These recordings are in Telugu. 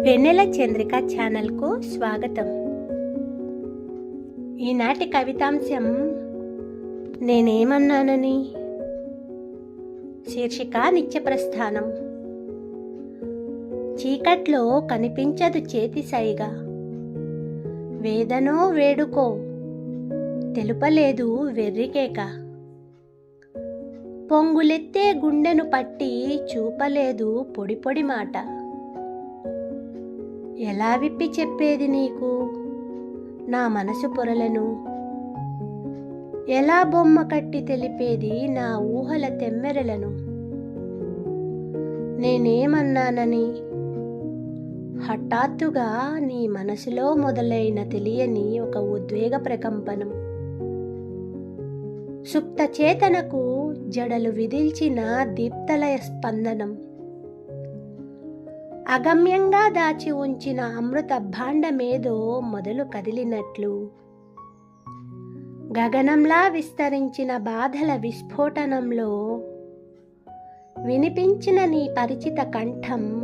వెన్నెల చంద్రిక ఛానల్కు స్వాగతం. ఈనాటి కవితాంశం నేనేమన్నానని? శీర్షిక నిత్యప్రస్థానం. చీకట్లో కనిపించదు చేతి సైగా. వేదనో వేడుకో తెలుపలేదు వెర్రికేక. పొంగులెత్తే గుండెను పట్టి చూపలేదు పొడి పొడి మాట. ఎలా విప్పి చెప్పేది నీకు? నా మనసు పొరలను. ఎలా బొమ్మ కట్టి తెలిపేది నా ఊహల తెమ్మెరలను? నేనేమన్నానని? హఠాత్తుగా నీ మనసులో మొదలైన తెలియని ఒక ఉద్వేగ ప్రకంపనం. సుప్త చేతనకు జడలు విదిల్చిన దీప్తలయ స్పందనం. అగమ్యంగా దాచి ఉంచిన అమృత భాండమేదో మొదలు కదిలినట్లు. గగనంలా విస్తరించిన బాధల విస్ఫోటనంలో వినిపించిన నీ పరిచిత కంఠం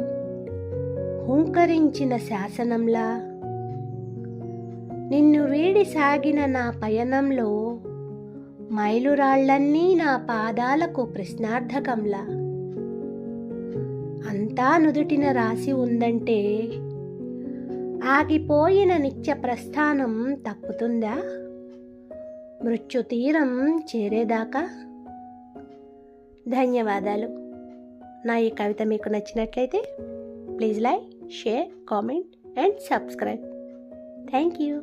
హుంకరించిన శాసనంలా. నిన్ను వీడి సాగిన నా పయనంలో మైలురాళ్ళన్నీ నా పాదాలకు ప్రశ్నార్థకంలా. అంతా నుదుటిన రాసి ఉందంటే ఆగిపోయిన నిత్య ప్రస్థానం తప్పుతుందా? మృత్యు తీరం చేరేదాకా? ధన్యవాదాలు. నా ఈ కవిత మీకు నచ్చినట్లయితే please like share comment and subscribe. Thank you.